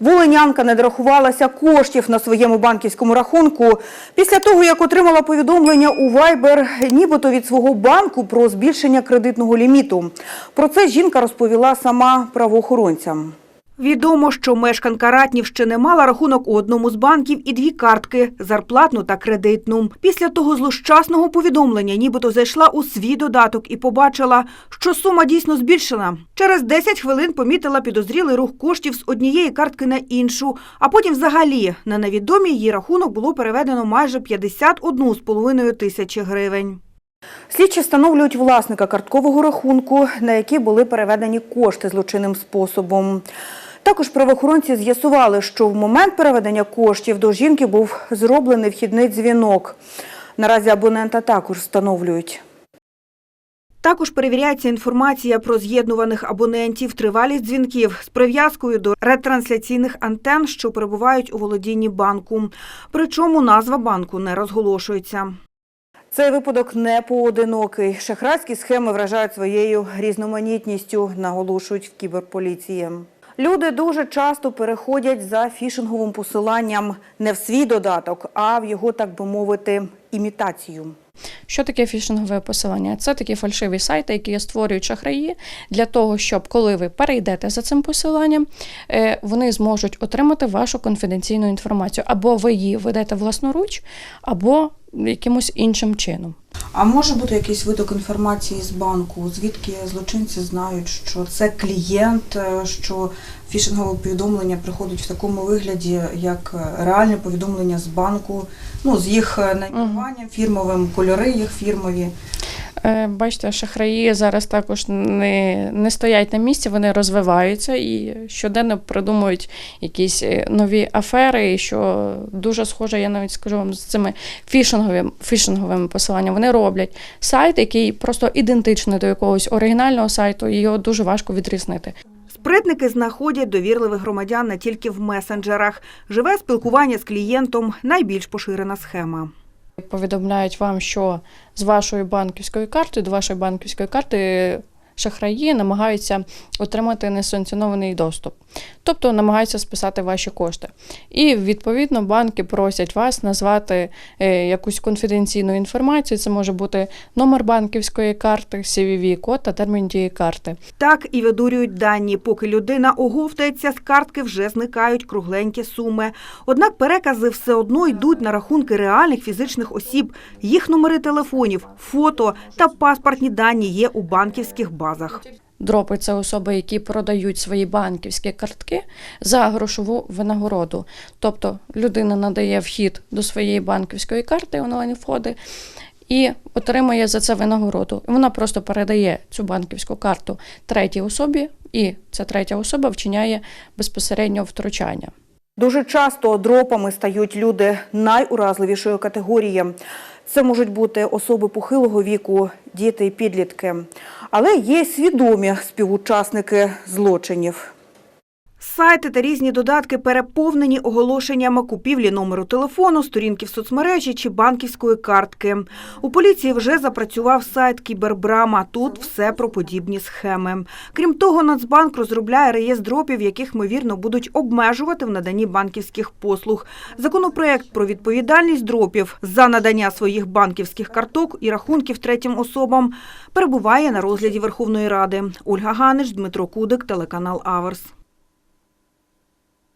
Волинянка не дорахувалася коштів на своєму банківському рахунку після того, як отримала повідомлення у Viber нібито від свого банку про збільшення кредитного ліміту. Про це жінка розповіла сама правоохоронцям. Відомо, що мешканка Ратнівщини мала рахунок у одному з банків і дві картки – зарплатну та кредитну. Після того злощасного повідомлення нібито зайшла у свій додаток і побачила, що сума дійсно збільшена. Через 10 хвилин помітила підозрілий рух коштів з однієї картки на іншу, а потім взагалі на невідомий її рахунок було переведено майже 51,5 тисячі гривень. Слідчі встановлюють власника карткового рахунку, на який були переведені кошти злочинним способом. Також правоохоронці з'ясували, що в момент переведення коштів до жінки був зроблений вхідний дзвінок. Наразі абонента також встановлюють. Також перевіряється інформація про з'єднуваних абонентів, тривалість дзвінків з прив'язкою до ретрансляційних антен, що перебувають у володінні банку. Причому назва банку не розголошується. Цей випадок не поодинокий. Шахрайські схеми вражають своєю різноманітністю, наголошують в кіберполіції. Люди дуже часто переходять за фішинговим посиланням не в свій додаток, а в його, так би мовити, імітацію. Що таке фішингове посилання? Це такі фальшиві сайти, які створюють шахраї для того, щоб коли ви перейдете за цим посиланням, е, вони зможуть отримати вашу конфіденційну інформацію. Або ви її ведете власноруч, або якимось іншим чином. А може бути якийсь виток інформації з банку, звідки злочинці знають, що це клієнт, е, що фішингове повідомлення приходить в такому вигляді, як е, реальне повідомлення з банку, ну з їх е, найменуванням фірмовим, кольори їх фірмові. Е, Бачите, шахраї зараз також не, не стоять на місці, вони розвиваються і щоденно придумують якісь е, нові афери, що дуже схоже, я навіть скажу вам з цими фішинговими, фішинговими посиланнями. Вони роблять сайт, який просто ідентичний до якогось оригінального сайту, його дуже важко відрізнити. Спритники знаходять довірливих громадян не тільки в месенджерах. Живе спілкування з клієнтом найбільш поширена схема. Повідомляють вам, що з вашої банківської карти, до вашої банківської карти шахраї намагаються отримати несанкціонований доступ, тобто намагаються списати ваші кошти. І відповідно банки просять вас назвати е, якусь конфіденційну інформацію. Це може бути номер банківської карти, CVV-код та термін дії карти. Так і видурюють дані. Поки людина оговтається з картки, вже зникають кругленькі суми. Однак перекази все одно йдуть на рахунки реальних фізичних осіб. Їх номери телефонів, фото та паспортні дані є у банківських базах. Дропи це особи, які продають свої банківські картки за грошову винагороду. Тобто людина надає вхід до своєї банківської карти онлайн входи і отримує за це винагороду. Вона просто передає цю банківську карту третій особі, і ця третя особа вчиняє безпосередньо втручання. Дуже часто дропами стають люди найуразливішої категорії. Це можуть бути особи похилого віку, діти і підлітки. Але є свідомі співучасники злочинів. Сайти та різні додатки переповнені оголошеннями купівлі номеру телефону, сторінки в соцмережі чи банківської картки. У поліції вже запрацював сайт Кібербрама. Тут все про подібні схеми. Крім того, Нацбанк розробляє реєстр дропів, яких, ймовірно, будуть обмежувати в наданні банківських послуг. Законопроект про відповідальність дропів за надання своїх банківських карток і рахунків третім особам перебуває на розгляді Верховної Ради. Ольга Ганич, Дмитро Кудик, телеканал Аверс.